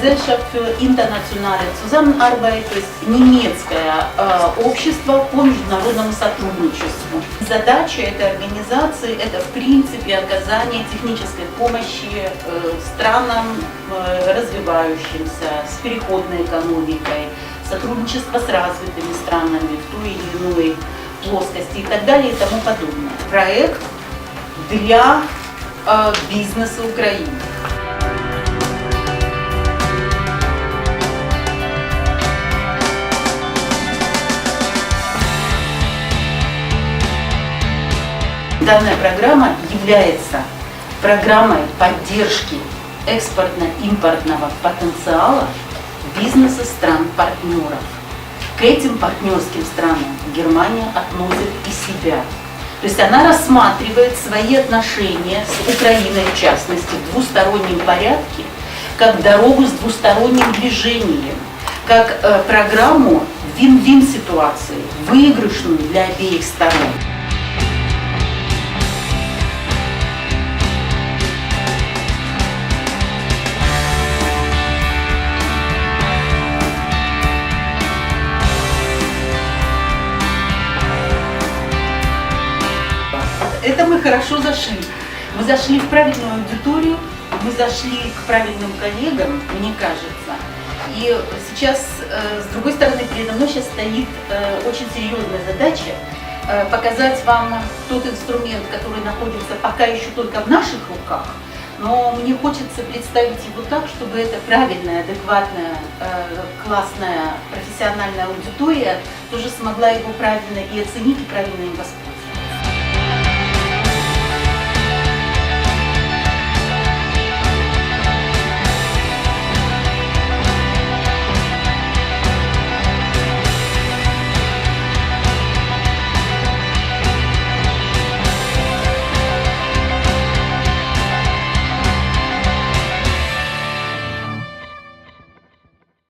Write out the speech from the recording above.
Gesellschaft für internationale Zusammenarbeit, то есть немецкое общество по международному сотрудничеству. Задача этой организации – это в принципе оказание технической помощи странам развивающимся, с переходной экономикой, сотрудничество с развитыми странами в той или иной плоскости и так далее и тому подобное. Проект для бизнеса Украины. Данная программа является программой поддержки экспортно-импортного потенциала бизнеса стран-партнеров. К этим партнерским странам Германия относит и себя. То есть она рассматривает свои отношения с Украиной, в частности, в двустороннем порядке, как дорогу с двусторонним движением, как э, программу вин-вин ситуации, выигрышную для обеих сторон. Это мы хорошо зашли. Мы зашли в правильную аудиторию, мы зашли к правильным коллегам, мне кажется. И сейчас, э, с другой стороны, передо мной сейчас стоит э, очень серьезная задача э, показать вам тот инструмент, который находится пока еще только в наших руках, но мне хочется представить его так, чтобы эта правильная, адекватная, классная, профессиональная аудитория тоже смогла его правильно и оценить, и правильно им воспользоваться.